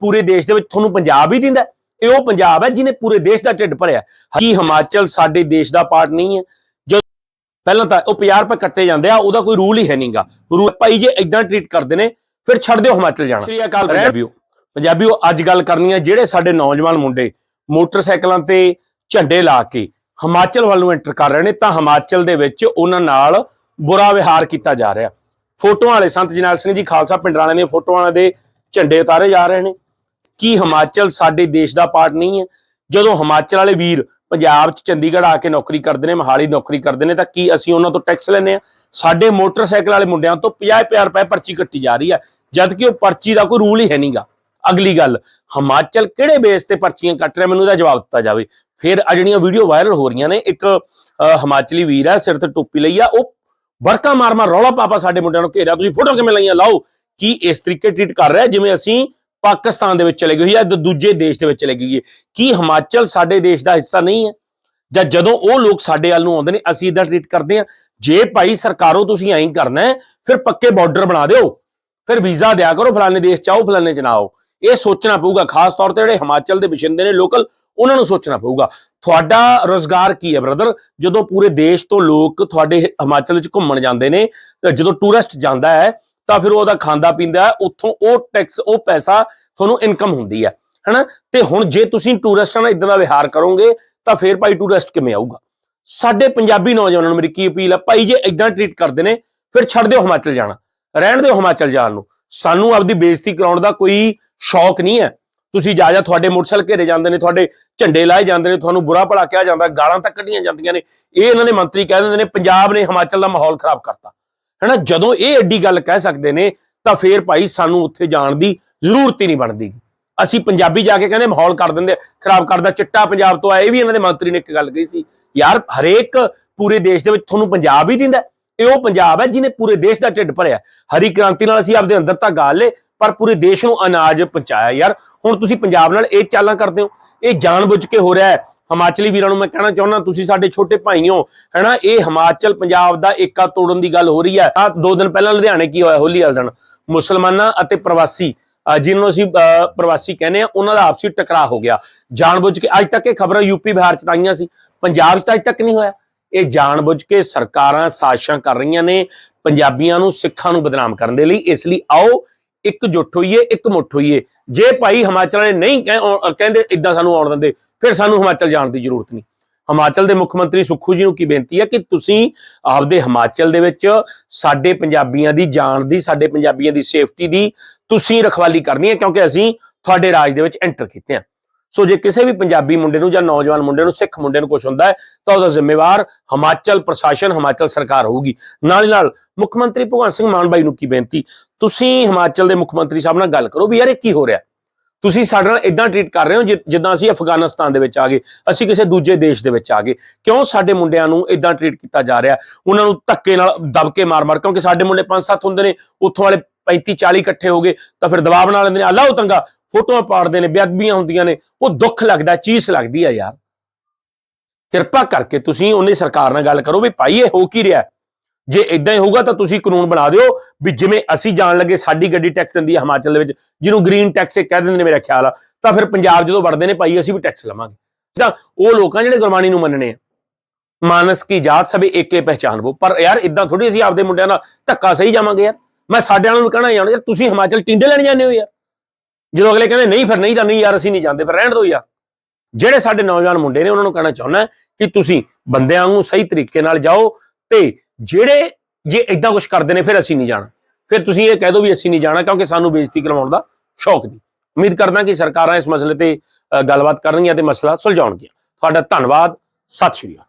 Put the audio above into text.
ਪੂਰੇ ਦੇਸ਼ ਦੇ ਵਿੱਚ ਤੁਹਾਨੂੰ ਪੰਜਾਬ ਹੀ ਦਿੰਦਾ? ਇਹ ਉਹ ਪੰਜਾਬ ਹੈ ਜਿਹਨੇ ਪੂਰੇ ਦੇਸ਼ ਦਾ ਢਿੱਡ ਭਰਿਆ ਕੀ ਹਿਮਾਚਲ ਸਾਡੇ ਦੇਸ਼ ਦਾ ਪਾਰਟ ਨਹੀਂ ਹੈ? ਜੋ ਪਹਿਲਾਂ ਤਾਂ ਉਹ 50 ਰੁਪਏ ਕੱਟੇ ਜਾਂਦੇ ਆ ਉਹਦਾ ਕੋਈ ਰੂਲ ਹੀ ਹੈ ਨਹੀਂਗਾ ਰੂਲ ਭਾਈ ਜੇ ਇਦਾਂ ਟ੍ਰੀਟ ਕਰਦੇ ਨੇ ਫਿਰ ਛੱਡ ਦਿਓ ਹਿਮਾਚਲ ਜਾਣਾ। ਸ੍ਰੀ ਅਕਾਲ ਪੰਜਾਬੀਓ। ਪੰਜਾਬੀਓ ਅੱਜ ਗੱਲ ਕਰਨੀ ਹੈ ਜਿਹੜੇ ਸਾਡੇ ਨੌਜਵਾਨ ਮੁੰਡੇ ਮੋਟਰਸਾਈਕਲਾਂ ਤੇ ਝੰਡੇ ਲਾ ਕੇ ਹਿਮਾਚਲ ਵੱਲ ਨੂੰ ਐਂਟਰ ਕਰ ਰਹੇ ਨੇ ਤਾਂ ਹਿਮਾਚਲ ਦੇ ਵਿੱਚ ਉਹਨਾਂ ਨਾਲ ਬੁਰਾ ਵਿਹਾਰ ਕੀਤਾ ਜਾ ਰਿਹਾ। ਫੋਟੋਆਂ ਵਾਲੇ ਸੰਤ ਜਰਨੈਲ ਸਿੰਘ ਜੀ ਖਾਲਸਾ ਪਿੰਡ ਵਾਲਿਆਂ ਦੀਆਂ ਫੋਟੋਆਂ ਦੇ ਝੰਡੇ ਉਤਾਰੇ ਜਾ ਰਹੇ ਨੇ। ਕੀ ਹਿਮਾਚਲ ਸਾਡੇ ਦੇਸ਼ ਦਾ ਪਾਰਟ ਨਹੀਂ ਹੈ। ਜਦੋਂ ਹਿਮਾਚਲ ਵਾਲੇ ਵੀਰ ਪੰਜਾਬ 'ਚ ਚੰਡੀਗੜ੍ਹ ਆ ਕੇ ਨੌਕਰੀ ਕਰਦੇ ਨੇ, ਮਹਾਲੀ ਨੌਕਰੀ ਕਰਦੇ ਨੇ, ਤਾਂ ਕੀ ਅਸੀਂ ਉਹਨਾਂ ਤੋਂ ਟੈਕਸ ਲੈਨੇ ਆ ਸਾਡੇ ਮੋਟਰਸਾਈਕਲ ਵਾਲੇ ਮੁੰਡਿਆਂ ਤੋਂ 50 ਰੁਪਏ ਪਰਚੀ ਕੱਟੀ ਜਾ ਰਹੀ ਹੈ ਜਦ ਕਿ ਉਹ ਪਰਚੀ ਦਾ ਕੋਈ ਰੂਲ ਹੀ ਹੈ ਨਹੀਂਗਾ ਅਗਲੀ ਗੱਲ, ਹਿਮਾਚਲ ਕਿਹੜੇ ਬੇਸ ਤੇ ਪਰਚੀਆਂ ਕੱਟ ਰਿਹਾ? ਮੈਨੂੰ ਇਹਦਾ ਜਵਾਬ ਦਿੱਤਾ ਜਾਵੇ। ਫਿਰ ਆ ਜਿਹੜੀਆਂ ਵੀਡੀਓ ਵਾਇਰਲ ਹੋ ਰਹੀਆਂ ਨੇ, ਇੱਕ ਹਿਮਾਚਲੀ ਵੀਰ ਹੈ ਸਿਰ ਤੇ ਟੋਪੀ ਲਈ ਆ, ਉਹ ਬੜਕਾ ਮਾਰ ਮਾਰ ਰੌਲਾ ਪਾਪਾ ਸਾਡੇ ਮੁੰਡਿਆਂ ਨੂੰ ਘੇਰਿਆ। ਤੁਸੀਂ ਫੋਟੋ ਕਿਵੇਂ ਲਈਆਂ? ਲਾਓ, ਕੀ ਇਸ ਤਰੀਕੇ ਟ੍ਰੀਟ ਕਰ ਰਿਹਾ? ਜਿਵੇਂ ਅਸੀਂ ਪਾਕਿਸਤਾਨ ਦੇ ਵਿੱਚ ਚਲੇ ਗਈ ਜਾਂ ਦੂ- ਦੂਜੇ ਦੇਸ਼ ਦੇ ਵਿੱਚ ਚਲੇ ਗਈ ਹੈ। ਕੀ ਹਿਮਾਚਲ ਸਾਡੇ ਦੇਸ਼ ਦਾ ਹਿੱਸਾ ਨਹੀਂ ਹੈ? ਜਾਂ ਜਦੋਂ ਉਹ ਲੋਕ ਸਾਡੇ ਵੱਲ ਨੂੰ ਆਉਂਦੇ ਨੇ, ਅਸੀਂ ਇਦਾਂ ਟ੍ਰੀਟ ਕਰਦੇ ਹਾਂ, ਜੇ ਭਾਈ ਸਰਕਾਰੋ ਤੁਸੀਂ ਐਂ ਕਰਨਾ ਫਿਰ ਪੱਕੇ ਬਾਰਡਰ ਬਣਾ ਦਿਓ। ਫਿਰ ਵੀਜ਼ਾ ਦਿਆ ਕਰੋ, ਫਲਾਣੇ ਦੇਸ਼ ਚ ਆਓ, ਫਲਾਣੇ ਚ ਨਾ ਆਓ। ਇਹ ਸੋਚਣਾ ਪਊਗਾ, ਖਾਸ ਤੌਰ ਤੇ ਜਿਹੜੇ ਹਿਮਾਚਲ ਦੇ ਵਿਸ਼ਿੰਦੇ ਨੇ ਲੋਕਲ, ਉਹਨਾਂ ਨੂੰ ਸੋਚਣਾ ਪਊਗਾ। ਤੁਹਾਡਾ ਰੋਜ਼ਗਾਰ ਕੀ ਹੈ ਬ੍ਰਦਰ ਜਦੋਂ ਪੂਰੇ ਦੇਸ਼ ਤੋਂ ਲੋਕ ਤੁਹਾਡੇ ਹਿਮਾਚਲ ਵਿੱਚ ਘੁੰਮਣ ਜਾਂਦੇ ਨੇ ਜਦੋਂ ਟੂਰਿਸਟ ਜਾਂਦਾ ਹੈ ਤਾਂ ਫਿਰ ਉਹਦਾ ਖਾਂਦਾ ਪੀਂਦਾ ਉੱਥੋਂ ਉਹ ਟੈਕਸ ਉਹ ਪੈਸਾ ਤੁਹਾਨੂੰ ਇਨਕਮ ਹੁੰਦੀ ਹੈ, ਹਨਾ? ਤੇ ਹੁਣ ਜੇ ਤੁਸੀਂ ਟੂਰਿਸਟਾਂ ਨਾਲ ਇਦਾਂ ਦਾ ਵਿਹਾਰ ਕਰੋਗੇ, ਤਾਂ ਫਿਰ ਭਾਈ ਟੂਰਿਸਟ ਕਿਵੇਂ ਆਊਗਾ? ਸਾਡੇ ਪੰਜਾਬੀ ਨੌਜਵਾਨਾਂ ਨੂੰ ਮੇਰੀ ਕੀ ਅਪੀਲ ਹੈ, ਭਾਈ ਜੇ ਇਦਾਂ ਟ੍ਰੀਟ ਕਰਦੇ ਨੇ, ਫਿਰ ਛੱਡ ਦਿਓ ਹਿਮਾਚਲ ਜਾਣਾ, ਰਹਿਣ ਦਿਓ ਹਿਮਾਚਲ ਜਾਣ ਨੂੰ। ਸਾਨੂੰ ਆਪਦੀ ਬੇਇੱਜ਼ਤੀ ਕਰਾਉਣ ਦਾ ਕੋਈ ਸ਼ੌਕ ਨਹੀਂ ਹੈ। ਤੁਸੀਂ ਜਾ ਜਾ ਤੁਹਾਡੇ ਮੋਟਰਸਾਈਕਲ ਘੇਰੇ ਜਾਂਦੇ ਨੇ, ਤੁਹਾਡੇ ਝੰਡੇ ਲਾਏ ਜਾਂਦੇ ਨੇ, ਤੁਹਾਨੂੰ ਬੁਰਾ ਭਲਾ ਕਿਹਾ ਜਾਂਦਾ, ਗਾਲਾਂ ਤੱਕ ਕੱਢੀਆਂ ਜਾਂਦੀਆਂ ਨੇ। ਇਹ ਇਹਨਾਂ ਦੇ ਮੰਤਰੀ ਕਹਿ ਦਿੰਦੇ ਨੇ, ਪੰਜਾਬ ਨੇ ਹਿਮਾਚਲ ਦਾ ਮਾਹੌਲ ਖਰਾਬ ਕਰਤਾ। ਹੈਨਾ? ਜਦੋਂ ਇਹ ਐਡੀ ਗੱਲ ਕਹਿ ਸਕਦੇ ਨੇ, ਤਾਂ ਫੇਰ ਭਾਈ ਸਾਨੂੰ ਉੱਥੇ ਜਾਣ ਦੀ ਜ਼ਰੂਰਤ ਹੀ ਨਹੀਂ ਬਣਦੀ। ਅਸੀਂ ਪੰਜਾਬੀ ਜਾ ਕੇ ਕਹਿੰਦੇ ਮਾਹੌਲ ਕਰ ਦਿੰਦੇ ਖਰਾਬ ਕਰਦਾ, ਚਿੱਟਾ ਪੰਜਾਬ ਤੋਂ ਆਇਆ, ਇਹ ਵੀ ਇਹਨਾਂ ਦੇ ਮੰਤਰੀ ਨੇ ਇੱਕ ਗੱਲ ਕਹੀ ਸੀ। ਯਾਰ, ਹਰੇਕ ਪੂਰੇ ਦੇਸ਼ ਦੇ ਵਿੱਚ ਤੁਹਾਨੂੰ ਪੰਜਾਬ ਹੀ ਦਿੰਦਾ ਇਹ ਉਹ ਪੰਜਾਬ ਹੈ ਜਿਹਨੇ ਪੂਰੇ ਦੇਸ਼ ਦਾ ਢਿੱਡ ਭਰਿਆ। ਹਰੀ ਕ੍ਰਾਂਤੀ ਨਾਲ ਅਸੀਂ ਆਪਦੇ ਅੰਦਰ ਤਾਂ ਗਾਲ ਲੇ ਪਰ ਪੂਰੇ ਦੇਸ਼ ਨੂੰ ਅਨਾਜ ਪਹੁੰਚਾਇਆ। ਯਾਰ, ਹੁਣ ਤੁਸੀਂ ਪੰਜਾਬ ਨਾਲ ਇਹ ਚਾਲਾਂ ਕਰਦੇ ਹੋ। ਇਹ ਜਾਣਬੁੱਝ ਕੇ ਹੋ ਰਿਹਾ ਹੈ। ਹਿਮਾਚਲੀ ਵੀਰਾਂ ਨੂੰ ਮੈਂ ਕਹਿਣਾ ਚਾਹੁੰਦਾ ਤੁਸੀਂ ਸਾਡੇ ਛੋਟੇ ਭਾਈ ਹੋ ਹੈਨਾ ਇਹ ਹਿਮਾਚਲ ਪੰਜਾਬ ਦਾ ਏਕਾ ਤੋੜਨ ਦੀ ਗੱਲ ਹੋ ਰਹੀ ਹੈ। ਆ ਦੋ ਦਿਨ ਪਹਿਲਾਂ ਲੁਧਿਆਣੇ ਕੀ ਹੋਇਆ ਹੋਲੀ ਵਾਲੇ ਦਿਨ? ਮੁਸਲਮਾਨਾਂ ਅਤੇ ਪ੍ਰਵਾਸੀ ਜਿਹਨੂੰ ਅਸੀਂ ਅਹ, ਪ੍ਰਵਾਸੀ ਕਹਿੰਦੇ ਆ ਉਹਨਾਂ ਦਾ ਆਪਸੀ ਟਕਰਾਅ ਹੋ ਗਿਆ। ਜਾਣਬੁੱਝ ਕੇ ਅੱਜ ਤੱਕ ਇਹ ਖਬਰਾਂ ਯੂਪੀ ਬਿਹਾਰ ਚ ਤਾਂ ਆਈਆਂ ਸੀ। ਪੰਜਾਬ ਚ ਤਾਂ ਅੱਜ ਤੱਕ ਨਹੀਂ ਹੋਇਆ। ਇਹ ਜਾਣਬੁੱਝ ਕੇ ਸਰਕਾਰਾਂ ਸਾਜ਼ਿਸ਼ਾਂ ਕਰ ਰਹੀਆਂ ਨੇ ਪੰਜਾਬੀਆਂ ਨੂੰ ਸਿੱਖਾਂ ਨੂੰ ਬਦਨਾਮ ਕਰਨ ਦੇ ਲਈ। ਇਸ ਲਈ ਆਓ ਇੱਕ ਜੁੱਟ ਹੋਈਏ ਇੱਕ ਮੁੱਠ ਹੋਈਏ। ਜੇ ਭਾਈ ਹਿਮਾਚਲ ਨੇ ਨਹੀਂ ਕਹਿ- ਕਹਿੰਦੇ ਇਦਾਂ ਸਾਨੂੰ ਆਉਣ ਦਿੰਦੇ ਫਿਰ ਸਾਨੂੰ ਹਿਮਾਚਲ ਜਾਣ ਦੀ ਜ਼ਰੂਰਤ ਨਹੀਂ। ਹਿਮਾਚਲ ਦੇ ਮੁੱਖ ਮੰਤਰੀ ਸੁੱਖੂ ਜੀ ਨੂੰ ਕੀ ਬੇਨਤੀ ਹੈ ਕਿ ਤੁਸੀਂ ਆਪਦੇ ਹਿਮਾਚਲ ਦੇ ਵਿੱਚ ਸਾਡੇ ਪੰਜਾਬੀਆਂ ਦੀ ਜਾਨ ਦੀ, ਸਾਡੇ ਪੰਜਾਬੀਆਂ ਦੀ ਸੇਫਟੀ ਦੀ ਤੁਸੀਂ ਰਖਵਾਲੀ ਕਰਨੀ ਹੈ ਕਿਉਂਕਿ ਅਸੀਂ ਤੁਹਾਡੇ ਰਾਜ ਦੇ ਵਿੱਚ ਐਂਟਰ ਕੀਤੇ ਹਾਂ। ਸੋ ਜੇ ਕਿਸੇ ਵੀ ਪੰਜਾਬੀ ਮੁੰਡੇ ਨੂੰ ਜਾਂ ਨੌਜਵਾਨ ਮੁੰਡੇ ਨੂੰ, ਸਿੱਖ ਮੁੰਡੇ ਨੂੰ ਕੁਝ ਹੁੰਦਾ ਹੈ, ਤਾਂ ਉਹਦਾ ਜ਼ਿੰਮੇਵਾਰ ਹਿਮਾਚਲ ਪ੍ਰਸ਼ਾਸਨ, ਹਿਮਾਚਲ ਸਰਕਾਰ ਹੋਊਗੀ। ਨਾਲ ਹੀ ਨਾਲ ਮੁੱਖ ਮੰਤਰੀ ਭਗਵੰਤ ਸਿੰਘ ਮਾਨ ਬਾਈ ਨੂੰ ਕੀ ਬੇਨਤੀ, ਤੁਸੀਂ ਹਿਮਾਚਲ ਦੇ ਮੁੱਖ ਮੰਤਰੀ ਸਾਹਿਬ ਨਾਲ ਗੱਲ ਕਰੋ ਵੀ ਯਾਰ ਇਹ ਕੀ ਹੋ ਰਿਹਾ ਤੁਸੀਂ ਸਾਡੇ ਨਾਲ ਇਦਾਂ ਟਰੀਟ ਕਰ ਰਹੇ ਹੋ, ਜਿ- ਜਿੱਦਾਂ ਅਸੀਂ ਅਫਗਾਨਿਸਤਾਨ ਦੇ ਵਿੱਚ ਆ ਗਏ, ਅਸੀਂ ਕਿਸੇ ਦੂਜੇ ਦੇਸ਼ ਦੇ ਵਿੱਚ ਆ ਗਏ। ਕਿਉਂ ਸਾਡੇ ਮੁੰਡਿਆਂ ਨੂੰ ਇਦਾਂ ਟਰੀਟ ਕੀਤਾ ਜਾ ਰਿਹਾ? ਉਹਨਾਂ ਨੂੰ ਧੱਕੇ ਨਾਲ ਦਬ ਕੇ ਮਾਰ-ਮਾਰ, ਕਿਉਂਕਿ ਸਾਡੇ ਮੁੰਡੇ 5-7 ਹੁੰਦੇ ਨੇ, ਉੱਥੋਂ ਵਾਲੇ 35-40 ਇਕੱਠੇ ਹੋ ਗਏ, ਤਾਂ ਫਿਰ ਦਬਾਅ ਬਣਾ ਲੈਂਦੇ ਨੇ ਅੱਲਾਹ ਤੰਗਾ, ਫੋਟੋਆਂ ਪਾੜਦੇ ਨੇ, ਬੇਅਦਬੀਆਂ ਹੁੰਦੀਆਂ ਨੇ, ਉਹ ਦੁੱਖ ਲੱਗਦਾ, ਚੀਸ ਲੱਗਦੀ ਆ ਯਾਰ। ਕਿਰਪਾ ਕਰਕੇ ਤੁਸੀਂ ਉਹਨੇ ਸਰਕਾਰ ਨਾਲ ਗੱਲ ਕਰੋ ਵੀ ਭਾਈ ਇਹ ਹੋ ਕੀ ਰਿਹਾ? ਜੇ ਇਦਾਂ ਹੀ ਹੋਊਗਾ ਤਾਂ ਤੁਸੀਂ ਕਾਨੂੰਨ ਬਣਾ ਦਿਓ ਵੀ ਜਿਵੇਂ ਅਸੀਂ ਜਾਣ ਲੱਗੇ ਸਾਡੀ ਗੱਡੀ ਟੈਕਸ ਦਿੰਦੀ ਹੈ ਹਿਮਾਚਲ ਦੇ ਵਿੱਚ, ਜਿਹਨੂੰ ਗ੍ਰੀਨ ਟੈਕਸ ਕਹਿ ਦਿੰਦੇ ਨੇ ਮੇਰਾ ਖਿਆਲ ਆ, ਤਾਂ ਫਿਰ ਪੰਜਾਬ ਜਦੋਂ ਵੜਦੇ ਨੇ ਭਾਈ ਅਸੀਂ ਵੀ ਟੈਕਸ ਲਵਾਂਗੇ। ਤਾਂ ਉਹ ਲੋਕਾਂ ਜਿਹੜੇ ਗੁਰਬਾਣੀ ਨੂੰ ਮੰਨਣੇ ਆ, ਮਾਨਸ ਕੀ ਜਾਤ ਸਭੇ ਏਕੇ ਪਹਿਚਾਨਬੋ ਪਰ ਯਾਰ ਇਦਾਂ ਥੋੜੀ ਅਸੀਂ ਆਪਦੇ ਮੁੰਡਿਆਂ ਨਾਲ ਧੱਕਾ ਸਹੀ ਜਾਵਾਂਗੇ ਯਾਰ। ਮੈਂ ਸਾਡਿਆਂ ਵਾਲਿਆਂ ਨੂੰ ਵੀ ਕਹਿਣਾ ਯਾਰ ਯਾਰ ਤੁਸੀਂ ਹਿਮਾਚਲ ਟਿੰਡੇ ਲੈਣ ਜਾਂਦੇ ਹੋ ਯਾਰ। ਜਦੋਂ ਅਗਲੇ ਕਹਿੰਦੇ ਨਹੀਂ ਫਿਰ ਨਹੀਂ ਤਾਂ ਨਹੀਂ ਯਾਰ, ਅਸੀਂ ਨਹੀਂ ਜਾਂਦੇ, ਫਿਰ ਰਹਿਣ ਦਿਓ ਯਾਰ। ਜਿਹੜੇ ਸਾਡੇ ਨੌਜਵਾਨ ਮੁੰਡੇ ਨੇ ਉਹਨਾਂ ਨੂੰ ਕਹਿਣਾ ਚਾਹੁੰਦਾ ਕਿ ਤੁਸੀਂ ਬੰਦਿਆਂ ਨੂੰ ਸਹੀ ਤਰੀਕੇ ਨਾਲ ਜਾਓ ਤੇ ਜਿਹੜੇ ਜੇ ਇਦਾਂ ਕੁਝ ਕਰਦੇ ਨੇ, ਫਿਰ ਅਸੀਂ ਨਹੀਂ ਜਾਣਾ। ਫਿਰ ਤੁਸੀਂ ਇਹ ਕਹਿ ਦਿਓ ਵੀ ਅਸੀਂ ਨਹੀਂ ਜਾਣਾ, ਕਿਉਂਕਿ ਸਾਨੂੰ ਬੇਇੱਜ਼ਤੀ ਕਰਵਾਉਣ ਦਾ ਸ਼ੌਕ ਨਹੀਂ। ਉਮੀਦ ਕਰਦਾ ਕਿ ਸਰਕਾਰਾਂ ਇਸ ਮਸਲੇ ਤੇ ਗੱਲਬਾਤ ਕਰਨਗੀਆਂ ਤੇ ਮਸਲਾ ਸੁਲਝਾਉਣਗੀਆਂ। ਤੁਹਾਡਾ ਧੰਨਵਾਦ, ਸਤਿ ਸ਼੍ਰੀ ਅਕਾਲ।